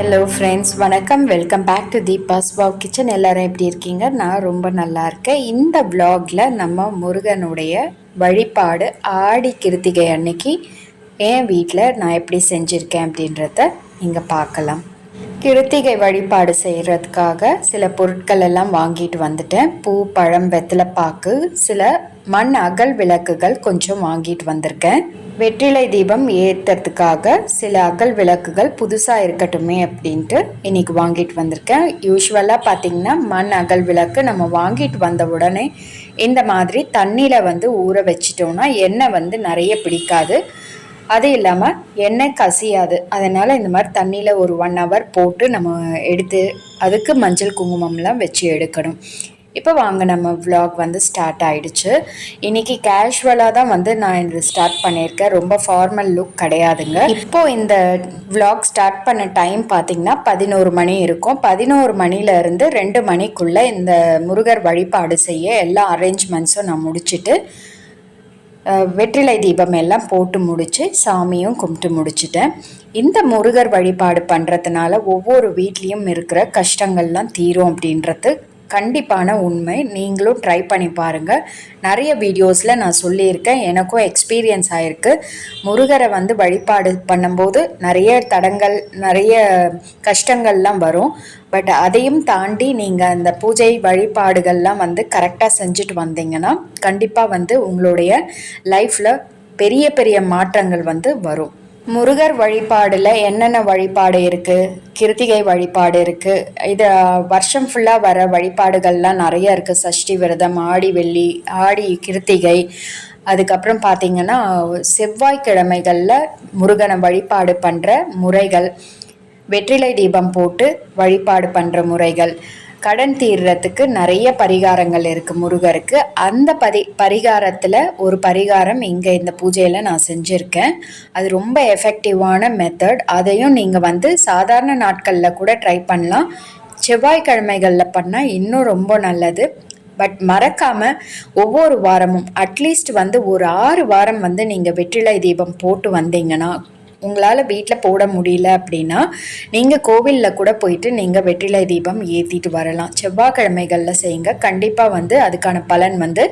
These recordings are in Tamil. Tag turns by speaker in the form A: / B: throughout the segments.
A: ஹலோ ஃப்ரெண்ட்ஸ் வணக்கம். Welcome back to Deepa's wow kitchen எல்லோரும் எப்படி இருக்கீங்க? நான் ரொம்ப நல்லா இருக்கேன். இந்த வ்ளாகில் நம்ம முருகனுடைய வழிபாடு ஆடி கிருத்திகை அன்னைக்கு என் வீட்டில் நான் எப்படி செஞ்சுருக்கேன் அப்படின்றத இங்கே பார்க்கலாம். கிருத்திகை வழிபாடு செய்கிறதுக்காக சில பொருட்கள் எல்லாம் வாங்கிட்டு வந்துட்டேன். பூ பழம் வெத்தலைப்பாக்கு சில மண் அகல் விளக்குகள் கொஞ்சம் வாங்கிட்டு வந்திருக்கேன். வெற்றிலை தீபம் ஏற்றுறதுக்காக சில அகல் விளக்குகள் புதுசாக இருக்கட்டுமே அப்படின்ட்டு இன்னைக்கு வாங்கிட்டு வந்திருக்கேன். யூஸ்வலாக பார்த்தீங்கன்னா மண் அகல் விளக்கு நம்ம வாங்கிட்டு வந்த உடனே இந்த மாதிரி தண்ணியில் வந்து ஊற வச்சிட்டோம்னா எண்ணெய் வந்து நிறைய பிடிக்காது. அது இல்லாமல் எண்ணெய் கசியாது. அதனால் இந்த மாதிரி தண்ணியில் ஒரு ஒன் ஹவர் போட்டு நம்ம எடுத்து அதுக்கு மஞ்சள் குங்குமம்லாம் வச்சு எடுக்கணும். இப்போ வாங்க நம்ம vlog வந்து ஸ்டார்ட் ஆயிடுச்சு. இன்னைக்கு கேஷுவலாக தான் வந்து நான் இது ஸ்டார்ட் பண்ணியிருக்கேன். ரொம்ப ஃபார்மல் லுக் கிடையாதுங்க. இப்போ இந்த vlog ஸ்டார்ட் பண்ண டைம் பார்த்தீங்கன்னா பதினோரு மணி இருக்கும். பதினோரு மணிலேருந்து ரெண்டு மணிக்குள்ளே இந்த முருகர் வழிபாடு செய்ய எல்லா அரேஞ்ச்மெண்ட்ஸும் நான் முடிச்சிட்டு வெற்றிலை தீபம் எல்லாம் போட்டு முடித்து சாமியும் கும்பிட்டு முடிச்சிட்டேன். இந்த முருகர் வழிபாடு பண்ணுறதுனால ஒவ்வொரு வீட்லேயும் இருக்கிற கஷ்டங்கள்லாம் தீரும் அப்படின்றது கண்டிப்பான உண்மை. நீங்களும் ட்ரை பண்ணி பாருங்கள் நிறைய வீடியோஸில் நான் சொல்லியிருக்கேன். எனக்கும் எக்ஸ்பீரியன்ஸ் ஆயிருக்கு. முருகரை வந்து வழிபாடு பண்ணும்போது நிறைய தடங்கள் நிறைய கஷ்டங்கள்லாம் வரும். பட் அதையும் தாண்டி நீங்கள் அந்த பூஜை வழிபாடுகள்லாம் வந்து கரெக்டாக செஞ்சுட்டு வந்தீங்கன்னா கண்டிப்பாக வந்து உங்களுடைய லைஃப்பில் பெரிய பெரிய மாற்றங்கள் வந்து வரும். முருகர் வழிபாடில் என்னென்ன வழிபாடு இருக்குது கிருத்திகை வழிபாடு இருக்குது இது வருஷம் ஃபுல்லாக வர வழிபாடுகள்லாம் நிறைய இருக்குது சஷ்டி விரதம் ஆடி வெள்ளி ஆடி கிருத்திகை. அதுக்கப்புறம் பார்த்தீங்கன்னா செவ்வாய்க்கிழமைகளில் முருகனை வழிபாடு பண்ணுற முறைகள். வெற்றிலை தீபம் போட்டு வழிபாடு பண்ணுற முறைகள். கடன் தீர்றதுக்கு நிறைய பரிகாரங்கள் இருக்குது முருகருக்கு. அந்த பரி பரிகாரத்தில் ஒரு பரிகாரம் இங்கே இந்த பூஜையில் நான் செஞ்சுருக்கேன். அது ரொம்ப எஃபெக்டிவான மெத்தட் அதையும் நீங்கள் வந்து சாதாரண நாட்களில் கூட ட்ரை பண்ணலாம். செவ்வாய்க்கிழமைகளில் பண்ணால் இன்னும் ரொம்ப நல்லது. பட் மறக்காம ஒவ்வொரு வாரமும் அட்லீஸ்ட் வந்து ஒரு ஆறு வாரம் வந்து நீங்கள் வெற்றிலை தீபம் போட்டு வந்தீங்கன்னா உங்களால் வீட்டில் போட முடியல அப்படின்னா நீங்கள் கோவிலில் கூட போயிட்டு நீங்கள் வெற்றிலை தீபம் ஏற்றிட்டு வரலாம். செவ்வாய்க்கிழமைகளில் செய்யுங்க. கண்டிப்பாக வந்து அதுக்கான பலன் வந்து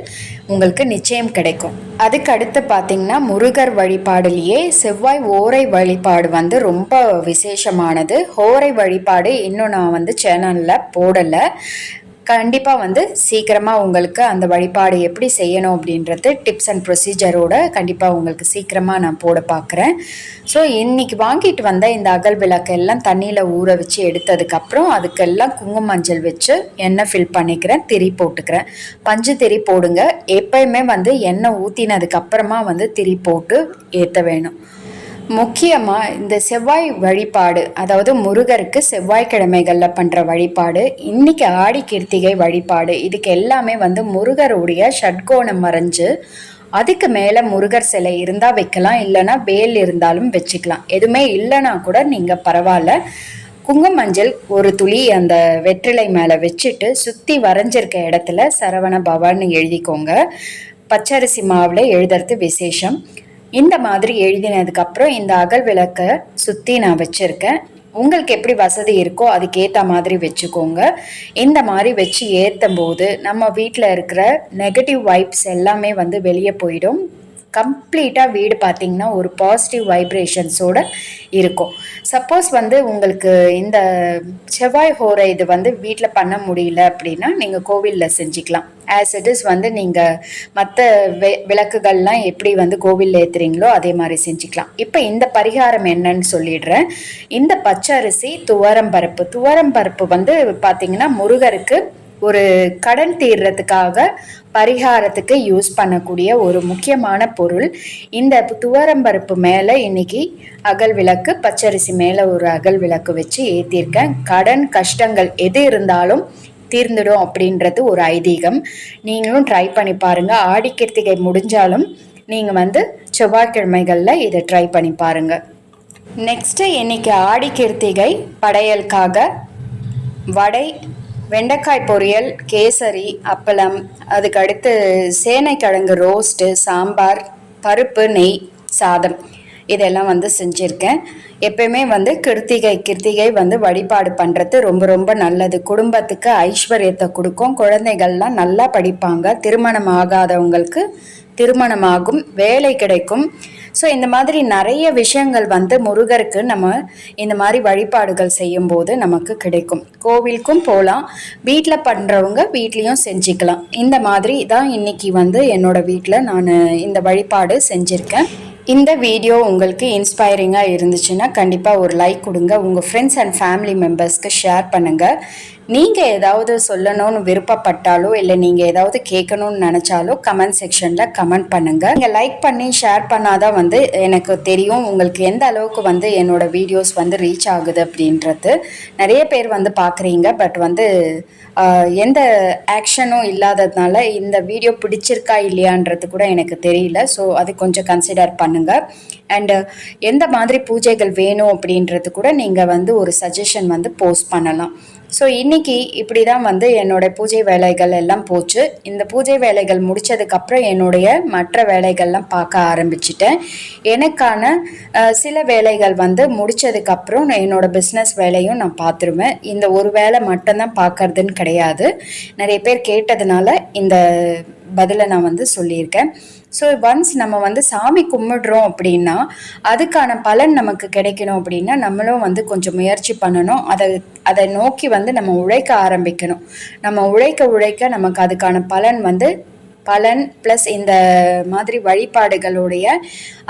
A: உங்களுக்கு நிச்சயம் கிடைக்கும். அதுக்கு அடுத்து பார்த்திங்கன்னா முருகர் வழிபாடுலேயே செவ்வாய் ஓரை வழிபாடு வந்து ரொம்ப விசேஷமானது. ஓரை வழிபாடு இன்னும் நான் வந்து சேனலில் போடலை. கண்டிப்பாக வந்து சீக்கிரமாக உங்களுக்கு அந்த வழிபாடு எப்படி செய்யணும் அப்படின்றது டிப்ஸ் அண்ட் ப்ரொசீஜரோட கண்டிப்பாக உங்களுக்கு சீக்கிரமாக நான் போட பார்க்குறேன் ஸோ இன்னைக்கு வாங்கிட்டு வந்த இந்த அகல் விளக்கு எல்லாம் தண்ணியில் ஊற வச்சு எடுத்ததுக்கப்புறம் அதுக்கெல்லாம் குங்கும மஞ்சள் வச்சு எண்ணெய் ஃபில் பண்ணிக்கிறேன் திரி போட்டுக்கிறேன். பஞ்சு திரி போடுங்க. எப்பயுமே வந்து எண்ணெய் ஊற்றினதுக்கப்புறமா வந்து திரி போட்டு ஏற்ற வேணும். முக்கியமாக இந்த செவ்வாய் வழிபாடு அதாவது முருகருக்கு செவ்வாய்க்கிழமைகளில் பண்ணுற வழிபாடு இன்னைக்கு ஆடி கிருத்திகை வழிபாடு இதுக்கு எல்லாமே வந்து முருகருடைய ஷட்கோணம் மறைஞ்சு அதுக்கு மேலே முருகர் சிலை இருந்தால் வைக்கலாம் இல்லைன்னா வேல் இருந்தாலும் வச்சுக்கலாம். எதுவுமே இல்லைன்னா கூட நீங்கள் பரவாயில்ல. குங்கும மஞ்சள் ஒரு துளி அந்த வெற்றிலை மேலே வச்சுட்டு சுற்றி வரைஞ்சிருக்க இடத்துல சரவண பவான்னு எழுதிக்கோங்க. பச்சரிசி மாவில் எழுதுறது விசேஷம். இந்த மாதிரி எழுதினதுக்கப்புறம் இந்த அகல் விளக்கை சுற்றி நான் வச்சுருக்கேன். உங்களுக்கு எப்படி வசதி இருக்கோ அதுக்கேற்ற மாதிரி வச்சுக்கோங்க. இந்த மாதிரி வச்சு ஏற்றும் போது நம்ம வீட்டில் இருக்கிற நெகட்டிவ் வைப்ஸ் எல்லாமே வந்து வெளியே போயிடும். கம்ப்ளீட்டாக வீடு பார்த்தீங்கன்னா ஒரு பாசிட்டிவ் வைப்ரேஷன்ஸோட இருக்கும். சப்போஸ் வந்து உங்களுக்கு இந்த செவ்வாய் ஹோரை இது வந்து வீட்டில் பண்ண முடியல அப்படின்னா நீங்கள் கோவிலில் செஞ்சுக்கலாம். ஆஸ் இட் இஸ் வந்து நீங்கள் மற்ற வெ விளக்குகள்லாம் எப்படி வந்து கோவிலில் ஏற்றுறீங்களோ அதே மாதிரி செஞ்சுக்கலாம். இப்போ இந்த பரிகாரம் என்னன்னு சொல்லிடுறேன். இந்த பச்சரிசி துவரம் பருப்பு. துவரம் பருப்பு வந்து பார்த்திங்கன்னா முருகருக்கு ஒரு கடன் தீர்றதுக்காக பரிகாரத்துக்கு யூஸ் பண்ணக்கூடிய ஒரு முக்கியமான பொருள். இந்த துவரம்பருப்பு மேலே இன்னைக்கு அகல் விளக்கு பச்சரிசி மேலே ஒரு அகல் விளக்கு வச்சு ஏற்றிருக்கேன் கடன் கஷ்டங்கள் எது இருந்தாலும் தீர்ந்துடும் அப்படின்றது ஒரு ஐதீகம். நீங்களும் ட்ரை பண்ணி பாருங்கள் ஆடி கிருத்திகை முடிஞ்சாலும் நீங்கள் வந்து செவ்வாய்க்கிழமைகளில் இதை ட்ரை பண்ணி பாருங்கள் நெக்ஸ்ட்டு இன்னைக்கு ஆடி கிருத்திகை படையலுக்காக வடை வெண்டைக்காய் பொரியல் கேசரி அப்பளம் அதுக்கு அடுத்து சேனைக்கிழங்கு ரோஸ்ட்டு சாம்பார் பருப்பு நெய் சாதம். இதெல்லாம் வந்து செஞ்சுருக்கேன். எப்பயுமே வந்து கிருத்திகை கிருத்திகை வந்து வழிபாடு பண்ணுறது ரொம்ப ரொம்ப நல்லது. குடும்பத்துக்கு ஐஸ்வர்யத்தை கொடுக்கும். குழந்தைகள்லாம் நல்லா படிப்பாங்க. திருமணம் ஆகாதவங்களுக்கு திருமணமாகும் வேலை கிடைக்கும். ஸோ இந்த மாதிரி நிறைய விஷயங்கள் வந்து முருகருக்கு நம்ம இந்த மாதிரி வழிபாடுகள் செய்யும்போது நமக்கு கிடைக்கும். கோவிலுக்கும் போகலாம் வீட்டில் பண்ணுறவங்க வீட்லேயும் செஞ்சுக்கலாம். இந்த மாதிரி தான் இன்னைக்கு வந்து என்னோட வீட்டில் நான் இந்த வழிபாடு செஞ்சுருக்கேன். இந்த வீடியோ உங்களுக்கு இன்ஸ்பைரிங்காக இருந்துச்சுன்னா கண்டிப்பாக ஒரு லைக் கொடுங்க. உங்கள் ஃப்ரெண்ட்ஸ் அண்ட் ஃபேமிலி மெம்பர்ஸ்க்கு ஷேர் பண்ணுங்கள் நீங்கள் ஏதாவது சொல்லணும்னு விருப்பப்பட்டாலோ இல்லை நீங்கள் ஏதாவது கேட்கணும்னு நினச்சாலோ கமெண்ட் செக்ஷனில் கமெண்ட் பண்ணுங்கள் நீங்கள் லைக் பண்ணி ஷேர் பண்ணாதான் வந்து எனக்கு தெரியும் உங்களுக்கு எந்த அளவுக்கு வந்து என்னோடய வீடியோஸ் வந்து ரீச் ஆகுது அப்படின்றது. நிறைய பேர் வந்து பார்க்குறீங்க பட் வந்து எந்த ஆக்ஷனும் இல்லாததுனால இந்த வீடியோ பிடிச்சிருக்கா இல்லையான்றது கூட எனக்கு தெரியல. ஸோ அது கொஞ்சம் கன்சிடர் பண்ணுங்கள் அண்டு எந்த மாதிரி பூஜைகள் வேணும் அப்படின்றது கூட நீங்கள் வந்து ஒரு சஜஷன் வந்து போஸ்ட் பண்ணலாம். ஸோ இன்றைக்கி இப்படி தான் வந்து என்னோடய பூஜை வேலைகள் எல்லாம் போச்சு. இந்த பூஜை வேலைகள் முடித்ததுக்கப்புறம் என்னுடைய மற்ற வேலைகள்லாம் பார்க்க ஆரம்பிச்சிட்டேன். எனக்கான சில வேலைகள் வந்து முடித்ததுக்கப்புறம் என்னோடய பிஸ்னஸ் வேலையும் நான் பார்த்துருவேன். இந்த ஒரு வேலை மட்டும்தான் பார்க்கறதுன்னு கிடையாது. நிறைய பேர் கேட்டதுனால இந்த பதிலை நான் வந்து சொல்லியிருக்கேன். ஸோ ஒன்ஸ் நம்ம வந்து சாமி கும்பிடுறோம் அப்படின்னா அதுக்கான பலன் நமக்கு கிடைக்கணும் அப்படின்னா நம்மளும் வந்து கொஞ்சம் முயற்சி பண்ணணும். அதை அதை நோக்கி வந்து நம்ம உழைக்க ஆரம்பிக்கணும். நம்ம உழைக்க உழைக்க நமக்கு அதுக்கான பலன் வந்து பலன் ப்ளஸ் இந்த மாதிரி வழிபாடுகளுடைய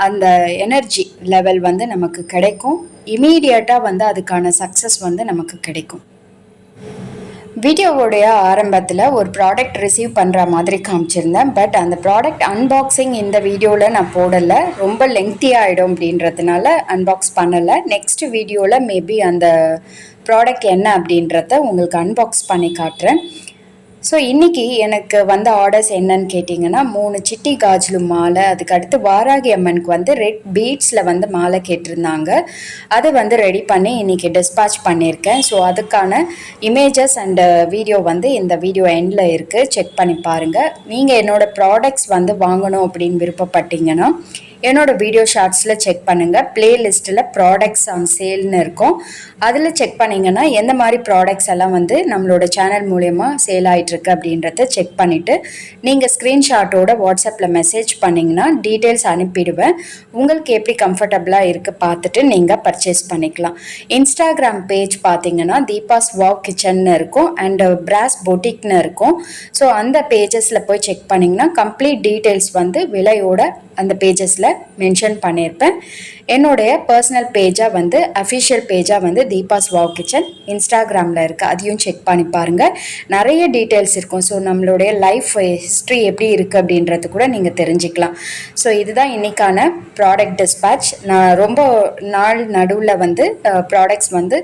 A: அந்த எனர்ஜி லெவல் வந்து நமக்கு கிடைக்கும். இமீடியட்டாக வந்து அதுக்கான சக்ஸஸ் வந்து நமக்கு கிடைக்கும். வீடியோவுடைய ஆரம்பத்தில் ஒரு ப்ராடக்ட் ரிசீவ் பண்ணுற மாதிரி காமிச்சிருந்தேன். பட் அந்த ப்ராடக்ட் அன்பாக்சிங் இந்த வீடியோவில் நான் போடலை. ரொம்ப லெங்க்தி ஆகிடும் அப்படின்றதுனால அன்பாக்ஸ் பண்ணலை. நெக்ஸ்ட் வீடியோவில் மேபி அந்த ப்ராடக்ட் என்ன அப்படின்றத உங்களுக்கு அன்பாக்ஸ் பண்ணி காட்டுறேன். ஸோ இன்றைக்கி எனக்கு வந்த ஆர்டர்ஸ் என்னன்னு கேட்டிங்கன்னா மூணு சிட்டி காஜ்லு மாலை அதுக்கு அடுத்து வாராகி அம்மனுக்கு வந்து ரெட் பீட்ஸில் வந்து மாலை கேட்டிருந்தாங்க. அதை வந்து ரெடி பண்ணி இன்றைக்கி டிஸ்பேச் பண்ணியிருக்கேன். ஸோ அதுக்கான இமேஜஸ் அண்டு வீடியோ வந்து இந்த வீடியோ எண்டில் இருக்குது செக் பண்ணி பாருங்கள் நீங்கள் என்னோடய ப்ராடக்ட்ஸ் வந்து வாங்கணும் அப்படின்னு விருப்பப்பட்டீங்கன்னா என்னோட வீடியோ ஷார்ட்ஸில் செக் பண்ணுங்கள் பிளேலிஸ்ட்டில் ப்ராடக்ட்ஸ் ஆன் சேல்னு இருக்கும். அதில் செக் பண்ணிங்கன்னா எந்த மாதிரி ப்ராடக்ட்ஸ் எல்லாம் வந்து நம்மளோட சேனல் மூலயமா சேல் ஆகிட்டுருக்கு அப்படின்றத செக் பண்ணிவிட்டு நீங்கள் ஸ்க்ரீன்ஷாட்டோட வாட்ஸ்அப்பில் மெசேஜ் பண்ணிங்கன்னா டீட்டெயில்ஸ் அனுப்பிடுவேன். உங்களுக்கு எப்படி கம்ஃபர்டபுளாக இருக்குது பார்த்துட்டு நீங்கள் பர்ச்சேஸ் பண்ணிக்கலாம். இன்ஸ்டாகிராம் பேஜ் பார்த்தீங்கன்னா தீபாஸ் வாக் கிச்சன்னு இருக்கும். அண்டு பிராஸ் பொட்டிக்னு இருக்கும். ஸோ அந்த பேஜஸில் போய் செக் பண்ணிங்கன்னா கம்ப்ளீட் டீட்டெயில்ஸ் வந்து விலையோட அந்த பேஜஸில் மென்ஷன் பண்ணியிருப்பேன் என்னுடைய பர்சனல் பேஜாக வந்து அஃபிஷியல் பேஜாக வந்து தீபாஸ் வாவ் கிச்சன் இன்ஸ்டாகிராமில் இருக்குது அதையும் செக் பண்ணி பாருங்கள் நிறைய டீட்டெயில்ஸ் இருக்கும். ஸோ நம்மளுடைய லைஃப் ஹிஸ்ட்ரி எப்படி இருக்குது அப்படின்றது கூட நீங்கள் தெரிஞ்சுக்கலாம். ஸோ இதுதான் இன்றைக்கான ப்ராடக்ட் டிஸ்பேட்ச் நான் ரொம்ப நாள் நடுவில் வந்து ப்ராடக்ட்ஸ் வந்து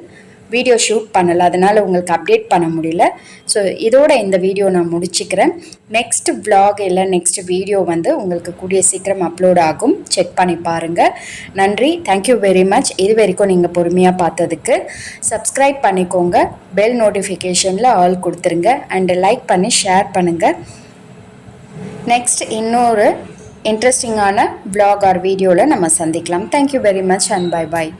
A: வீடியோ ஷூட் பண்ணலை. அதனால் உங்களுக்கு அப்டேட் பண்ண முடியல. ஸோ இதோட இந்த வீடியோ நான் முடிச்சுக்கிறேன். நெக்ஸ்ட் விலாக் இல்லை நெக்ஸ்ட் வீடியோ வந்து உங்களுக்கு கூடிய சீக்கிரம் அப்லோட் ஆகும். செக் பண்ணி பாருங்கள் நன்றி. தேங்க்யூ வெரி மச் இது வரைக்கும் நீங்கள் பொறுமையாக பார்த்ததுக்கு சப்ஸ்கிரைப் பண்ணிக்கோங்க. பெல் நோட்டிஃபிகேஷனில் ஆல் கொடுத்துருங்க. அண்டு லைக் பண்ணி ஷேர் பண்ணுங்கள் நெக்ஸ்ட் இன்னொரு இன்ட்ரெஸ்டிங்கான வ்ளாக் ஆர் வீடியோவில் நம்ம சந்திக்கலாம். Thank you very much and bye bye